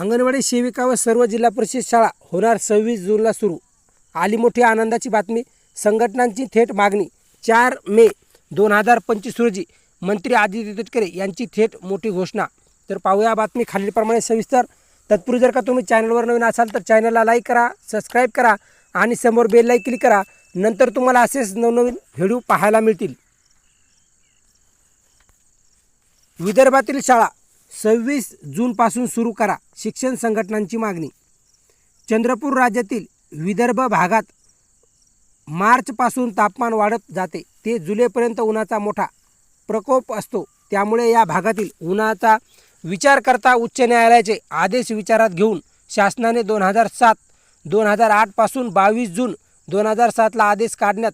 अंगणवाडी सेविका व सर्व जिल्हा परिषद शाळा होणार सव्वीस जूनला सुरू. आली मोठी आनंदाची बातमी संघटनांची थेट मागणी चार मे दोन हजार पंचवीस रोजी मंत्री आदित्य तटकरे यांची थेट मोठी घोषणा. तर पाहूया बातमी खालीलप्रमाणे सविस्तर. तत्पूर्वी जर का तुम्ही चॅनलवर नवीन असाल तर चॅनलला लाईक करा सबस्क्राईब करा आणि समोर बेललाही क्लिक करा. नंतर तुम्हाला असेच नवनवीन व्हिडिओ पाहायला मिळतील. विदर्भातील शाळा सव्वीस जूनपासून सुरू करा शिक्षण संघटनांची मागणी. चंद्रपूर राज्यातील विदर्भ भागात मार्चपासून तापमान वाढत जाते. ते जुलैपर्यंत उन्हाचा मोठा प्रकोप असतो. त्यामुळे या भागातील उन्हाचा विचार करता उच्च न्यायालयाचे आदेश विचारात घेऊन शासनाने दोन हजार सात दोन हजार आठपासून बावीस जून दोन हजार सातला आदेश काढण्यात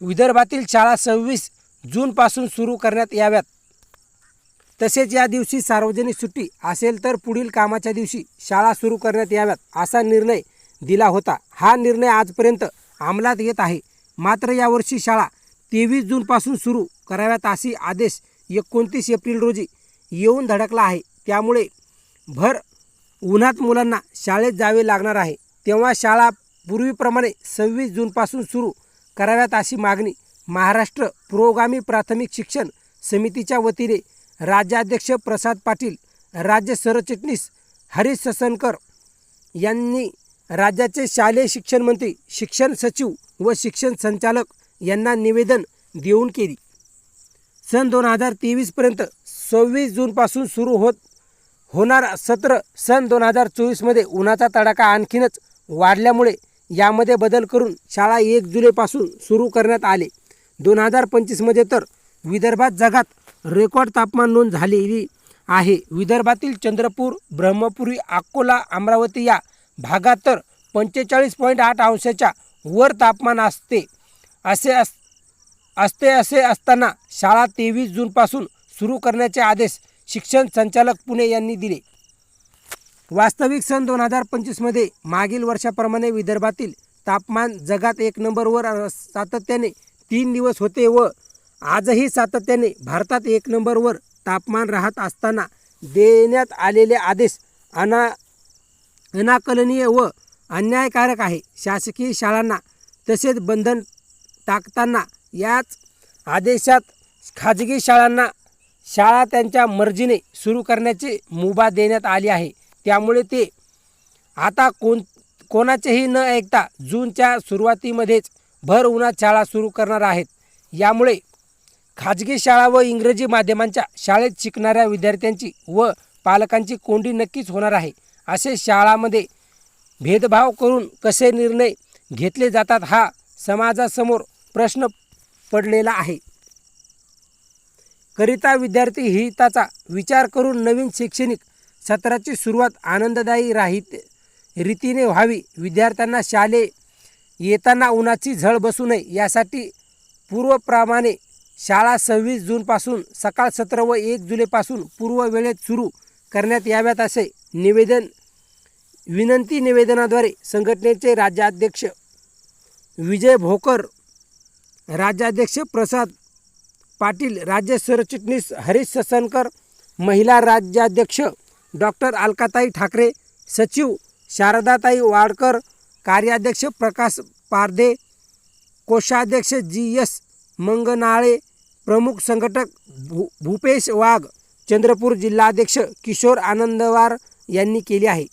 विदर्भातील शाळा सव्वीस जूनपासून सुरू करण्यात याव्यात. तसेच या दिवशी सार्वजनिक सुट्टी असेल तर पुढील कामाच्या दिवशी शाळा सुरू करण्यात याव्यात असा निर्णय दिला होता. हा निर्णय आजपर्यंत अंमलात येत आहे. मात्र यावर्षी शाळा तेवीस जूनपासून सुरू कराव्यात अशी आदेश एकोणतीस एप्रिल रोजी येऊन धडकला आहे. त्यामुळे भर उन्हात मुलांना शाळेत जावे लागणार आहे. तेव्हा शाळा पूर्वीप्रमाणे सव्वीस जूनपासून सुरू कराव्यात अशी मागणी महाराष्ट्र पुरोगामी प्राथमिक शिक्षण समितीच्या वतीने राज्याध्यक्ष प्रसाद पाटील राज्य सरचिटणीस हरीश ससनकर यांनी राज्याचे शालेय शिक्षण मंत्री शिक्षण सचिव व शिक्षण संचालक यांना निवेदन देऊन केली. सन दोन हजार तेवीसपर्यंत सव्वीस जूनपासून सुरू होत होणार सत्र सन दोन हजार चोवीसमध्ये उन्हाचा तडाखा आणखीनच वाढल्यामुळे यामध्ये बदल करून शाळा एक जुलैपासून सुरू करण्यात आले. दोन हजार पंचवीसमध्ये तर विदर्भात जगात रेकॉर्ड तापमान नोंद झालेली आहे. विदर्भातील चंद्रपूर ब्रह्मपुरी अकोला अमरावती या भागात तर पंचेचाळीस पॉईंट आठ अंशाच्या वर तापमान असते. असे अस असते असे असताना शाळा तेवीस जूनपासून सुरू करण्याचे आदेश शिक्षण संचालक पुणे यांनी दिले. वास्तविक सन दोन हजार पंचवीसमध्ये मागील वर्षाप्रमाणे विदर्भातील तापमान जगात एक नंबरवर सातत्याने तीन दिवस होते व आजही सातत्याने भारतात एक नंबरवर तापमान राहत असताना देण्यात आलेले आदेश अना अनाकलनीय व अन्यायकारक आहे. शासकीय शाळांना तसेच बंधन टाकताना याच आदेशात खाजगी शाळांना शाळा त्यांच्या मर्जीने सुरू करण्याची मुभा देण्यात आली आहे. त्यामुळे ते आता कोण कोणाचेही न ऐकता जूनच्या सुरुवातीमध्येच भर उन्हात शाळा सुरू करणार आहेत. यामुळे खाजगी शाळा व इंग्रजी माध्यमांच्या शाळेत शिकणाऱ्या विद्यार्थ्यांची व पालकांची कोंडी नक्कीच होणार आहे. असे शाळामध्ये भेदभाव करून कसे निर्णय घेतले जातात हा समाजासमोर प्रश्न पडलेला आहे. करिता विद्यार्थी हिताचा विचार करून नवीन शैक्षणिक सत्राची सुरुवात आनंददायी राहित रीतीने व्हावी. विद्यार्थ्यांना शाले येताना उन्हाची झळ बसू नये यासाठी पूर्वप्रमाणे शाळा सव्वीस जूनपासून सकाळ सत्र व एक जुलैपासून पूर्व वेळेत सुरू करण्यात याव्यात असे निवेदन विनंती निवेदनाद्वारे संघटनेचे राज्याध्यक्ष विजय भोकर राज्याध्यक्ष प्रसाद पाटील राज्य सरचिटणीस हरीश ससनकर महिला राज्याध्यक्ष डॉक्टर अलकाताई ठाकरे सचिव शारदाताई वाडकर कार्याध्यक्ष प्रकाश पारदे कोषाध्यक्ष जी एस मंगनाळे प्रमुख संघटक भू भूपेश वाघ चंद्रपूर जिल्हाध्यक्ष किशोर आनंदवार यांनी केली आहे.